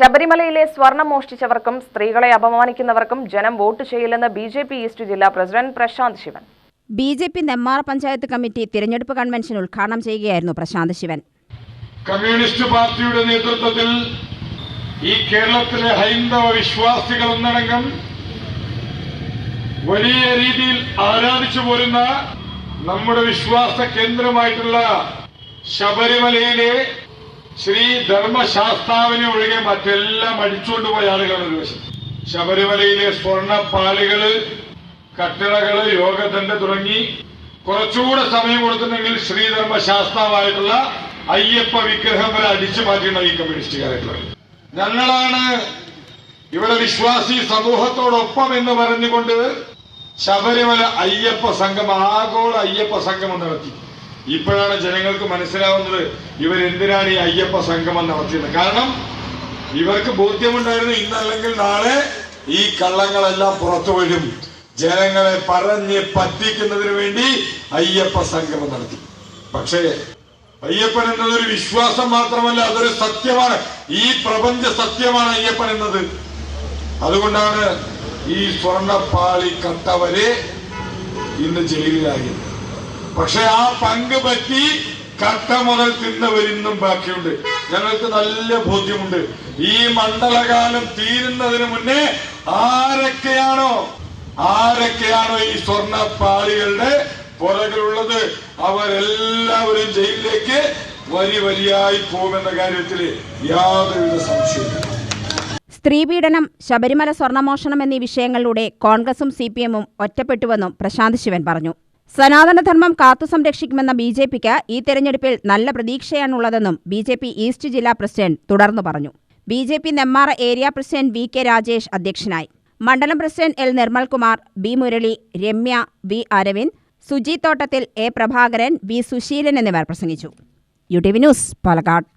ശബരിമലയിലെ സ്വർണം മോഷ്ടിച്ചവർക്കും സ്ത്രീകളെ അപമാനിക്കുന്നവർക്കും ജനം വോട്ട് ചെയ്യില്ലെന്ന് ബി ജെ പി ഈസ്റ്റ് ജില്ലാ president Prashanth Sivan. B J P Nemmara panchayat committee തിരഞ്ഞെടുപ്പ് കൺവെൻഷൻ ഉദ്ഘാടനം ചെയ്യുകയായിരുന്നു പ്രശാന്ത് ശിവൻ. കമ്മ്യൂണിസ്റ്റ് പാർട്ടിയുടെ നേതൃത്വത്തിൽ ഈ കേരളത്തിലെ ഹൈന്ദവ വിശ്വാസികൾ ഒന്നടങ്കം വലിയ രീതിയിൽ ആരാധിച്ചു പോരുന്ന നമ്മുടെ വിശ്വാസ കേന്ദ്രമായിട്ടുള്ള ശബരിമലയിലെ ശ്രീ ധർമ്മശാസ്താവിനെ ഒഴികെ മറ്റെല്ലാം അടിച്ചുകൊണ്ടുപോയ ആളുകളാണ് ഒരു വശം ശബരിമലയിലെ സ്വർണപ്പാളികൾ കട്ടിടകൾ യോഗദണ്ഡ് തുടങ്ങി കുറച്ചുകൂടെ സമയം കൊടുത്തിട്ടുണ്ടെങ്കിൽ ശ്രീധർമ്മ ശാസ്താവായിട്ടുള്ള അയ്യപ്പ വിഗ്രഹം വരെ അടിച്ചു മാറ്റിയുള്ള ഈ കമ്മ്യൂണിസ്റ്റുകാരായിട്ടുള്ളത് ഞങ്ങളാണ് ഇവിടെ വിശ്വാസി സമൂഹത്തോടൊപ്പം എന്ന് പറഞ്ഞുകൊണ്ട് ശബരിമല അയ്യപ്പ സംഘം ആഗോള അയ്യപ്പ സംഗമം നടത്തി. ഇപ്പോഴാണ് ജനങ്ങൾക്ക് മനസ്സിലാവുന്നത് ഇവരെന്തിനാണ് ഈ അയ്യപ്പ സംഗമം നടത്തിയത്. കാരണം ഇവർക്ക് ബോധ്യമുണ്ടായിരുന്നു ഇന്നല്ലെങ്കിൽ നാളെ ഈ കള്ളങ്ങളെല്ലാം പുറത്തു വരും. ജനങ്ങളെ പറഞ്ഞ് പറ്റിക്കുന്നതിന് വേണ്ടി അയ്യപ്പ സംഗമം നടത്തി. പക്ഷേ അയ്യപ്പൻ എന്നത് ഒരു വിശ്വാസം മാത്രമല്ല അതൊരു സത്യമാണ്. ഈ പ്രപഞ്ച സത്യമാണ് അയ്യപ്പൻ എന്നത്. അതുകൊണ്ടാണ് ഈ സ്വർണപ്പാളി കട്ടവരെ ഇന്ന് ജയിലിലായത്. പക്ഷെ ആ പങ്ക് പറ്റി കട്ട മുതൽ തിന്നവരിന്നും ബാക്കിയുണ്ട്. ഞങ്ങൾക്ക് നല്ല ബോധ്യമുണ്ട്. ഈ മണ്ഡലകാലം തീരുന്നതിന് മുന്നേ ആരൊക്കെയാണോ ആരൊക്കെയാണോ ഈ സ്വർണപ്പാളികളുടെ പുറകിലുള്ളത്? അവരെല്ലാവരും ജയിലിലേക്ക് വരി വരിയായി പോകുമെന്ന കാര്യത്തിൽ യാതൊരുവിധ സംശയമില്ല സ്ത്രീപീഡനം ശബരിമല സ്വർണമോഷണം എന്നീ വിഷയങ്ങളിലൂടെ കോൺഗ്രസും സി പി എമ്മും ഒറ്റപ്പെട്ടുവെന്നും പ്രശാന്ത് ശിവൻ പറഞ്ഞു. സനാതനധർമ്മം കാത്തു സംരക്ഷിക്കുമെന്ന ബി ജെ പിക്ക് ഈ തെരഞ്ഞെടുപ്പിൽ നല്ല പ്രതീക്ഷയാണുള്ളതെന്നും ബി ജെ പി ഈസ്റ്റ് ജില്ലാ പ്രസിഡന്റ് തുടർന്നു പറഞ്ഞു. B J P Nemmara area president V K Rajesh അധ്യക്ഷനായി. മണ്ഡലം president L Nirmalkumar B Murali Ramya V Aravind Suji Thottathil A Prabhakaran V Susheelan എന്നിവർ പ്രസംഗിച്ചു. U T V news Palakkad.